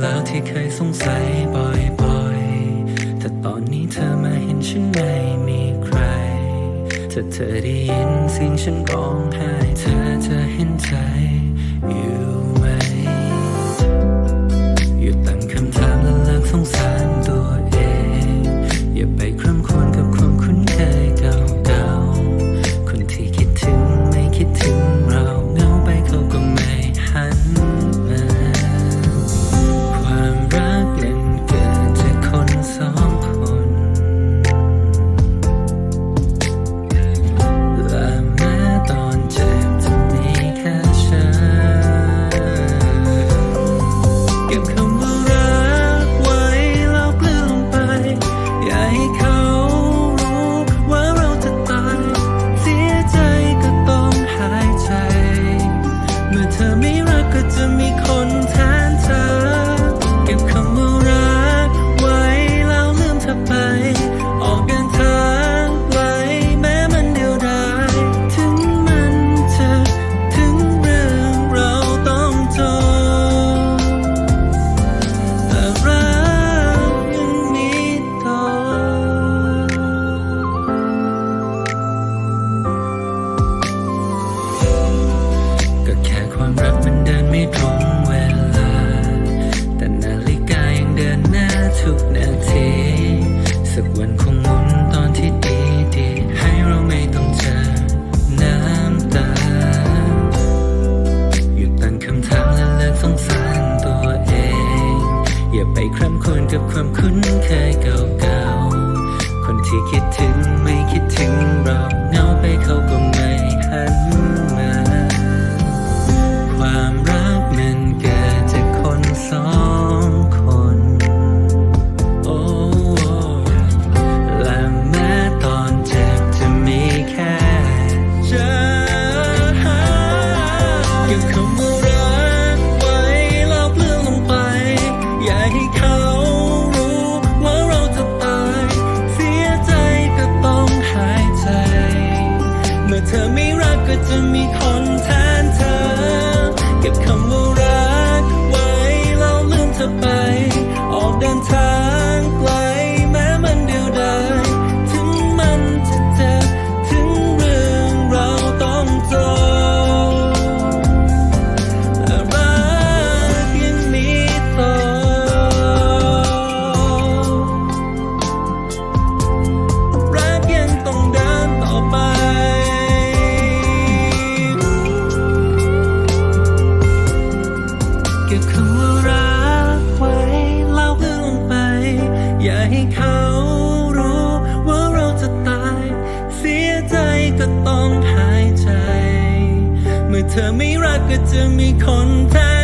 แล้วที่เคยสงสัยบ่อยๆ แต่ตอนนี้เธอมาเห็นฉันไม่มีใคร ถ้าเธอได้ยินเสียงฉันร้องไห้เธอจะเห็นใจอยู่ ความรักมันเดินไม่ตรงเวลา แต่นาฬิกายังเดินหน้าทุกนาที สักวันคงหมุนตอนที่ดีดีให้เราไม่ต้องเจอน้ำตา หยุดตั้งคำถามและเลิกสงสารตัวเอง อย่าไปคร่ำครวญกับความคุ้นเคยเก่า เธอไม่รักก็จะมีคนแทน